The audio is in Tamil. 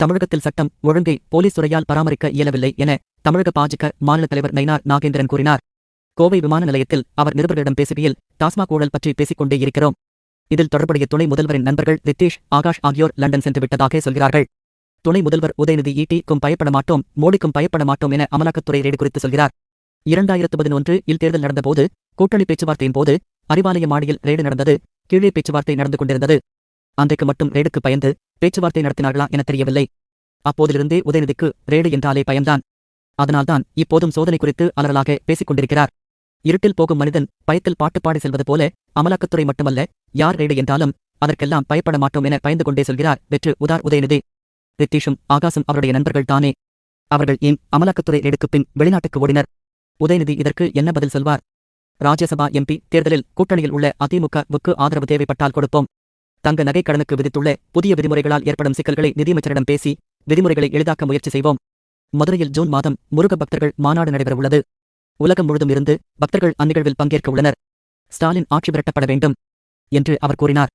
தமிழகத்தில் சட்டம் ஒழுங்கை போலீஸ் துறையால் பராமரிக்க இயலவில்லை என தமிழக பாஜக மாநில தலைவர் நயினார் நாகேந்திரன் கூறினார். கோவை விமான நிலையத்தில் அவர் நிருபர்களிடம் பேசுகையில் டாஸ்மாக் ஊழல் பற்றி பேசிக் கொண்டே இருக்கிறோம். இதில் தொடர்புடைய துணை முதல்வரின் நண்பர்கள் ரித்தீஷ் ஆகாஷ் ஆகியோர் லண்டன் சென்று விட்டதாக சொல்கிறார்கள். துணை முதல்வர் உதயநிதி ஈட்டிக்கும் பயப்பட மாட்டோம் மோடிக்கும் பயப்பட மாட்டோம் என அமலாக்கத்துறை ரெய்டு குறித்து சொல்கிறார். இரண்டாயிரத்து பதினொன்று இல் தேர்தல் நடந்தபோது கூட்டணி பேச்சுவார்த்தையின் போது அறிவாலய மாடியில் ரெய்டு நடந்தது கீழே பேச்சுவார்த்தை நடந்து கொண்டிருந்தது. அன்றைக்கு மட்டும் ரெய்டுக்கு பயந்து பேச்சுவார்த்தை நடத்தினார்களா என தெரியவில்லை. அப்போதிலிருந்தே உதயநிதிக்கு ரேடு என்றாலே பயம்தான். அதனால்தான் இப்போதும் சோதனை குறித்து அலறலாக பேசிக் கொண்டிருக்கிறார் இருட்டில் போகும் மனிதன் பயத்தில் பாட்டு பாடி செல்வது போல அமலாக்கத்துறை மட்டுமல்ல யார் ரேடு என்றாலும் அதற்கெல்லாம் பயப்பட மாட்டோம் என பயந்து கொண்டே சொல்கிறார் வெற்று உதார் உதயநிதி. ரித்தீஷும் ஆகாசும் அவருடைய நண்பர்கள் தானே. அவர்கள் ஏன் அமலாக்கத்துறை ரெய்டுக்குப் பின் வெளிநாட்டுக்கு ஓடினர்? உதயநிதி இதற்கு என்ன பதில் சொல்வார்? ராஜ்யசபா எம்பி தேர்தலில் கூட்டணியில் உள்ள அதிமுகவுக்கு ஆதரவு தேவைப்பட்டால் கொடுப்போம். தங்க நகை கடனுக்கு விதித்துள்ள புதிய விதிமுறைகளால் ஏற்படும் சிக்கல்களை நிதியமைச்சரிடம் பேசி விதிமுறைகளை எளிதாக்க முயற்சி செய்வோம். மதுரையில் ஜூன் மாதம் முருக பக்தர்கள் மாநாடு நடைபெறவுள்ளது உலகம் முழுதும் இருந்து பக்தர்கள் அந்நிகழ்வில் பங்கேற்க உள்ளனர். ஸ்டாலின் ஆட்சி விரட்டப்பட வேண்டும் என்று அவர் கூறினார்.